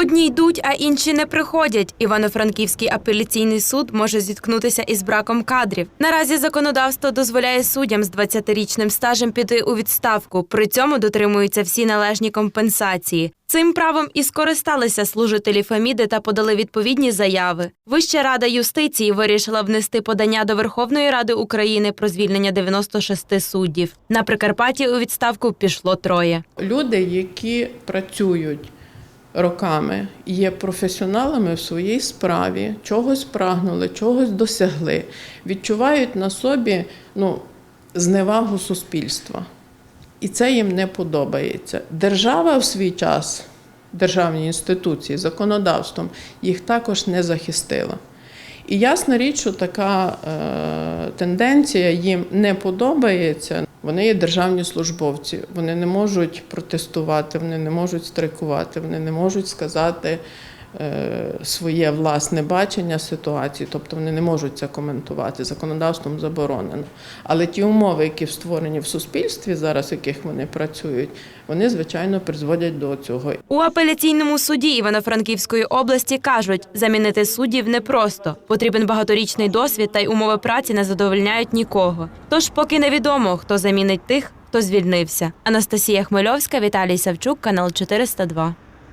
Одні йдуть, а інші не приходять. Івано-Франківський апеляційний суд може зіткнутися із браком кадрів. Наразі законодавство дозволяє суддям з 20-річним стажем піти у відставку. При цьому дотримуються всі належні компенсації. Цим правом і скористалися служителі Феміди та подали відповідні заяви. Вища рада юстиції вирішила внести подання до Верховної Ради України про звільнення 96 суддів. На Прикарпатті у відставку пішло троє. Люди, які працюють роками, є професіоналами в своїй справі, чогось прагнули, чогось досягли, відчувають на собі ну, зневагу суспільства. І це їм не подобається. Держава в свій час, державні інституції, законодавством їх також не захистила. І ясна річ, що така е, тенденція їм не подобається. Вони є державні службовці, вони не можуть протестувати, вони не можуть страйкувати, вони не можуть сказати своє власне бачення ситуації, тобто вони не можуть це коментувати. Законодавством заборонено. Але ті умови, які створені в суспільстві, зараз в яких вони працюють, вони звичайно призводять до цього. У апеляційному суді Івано-Франківської області кажуть, замінити суддів непросто. Потрібен багаторічний досвід та й умови праці не задовольняють нікого. Тож поки невідомо, хто замінить тих, хто звільнився. Анастасія Хмельовська, Віталій Савчук, канал 402.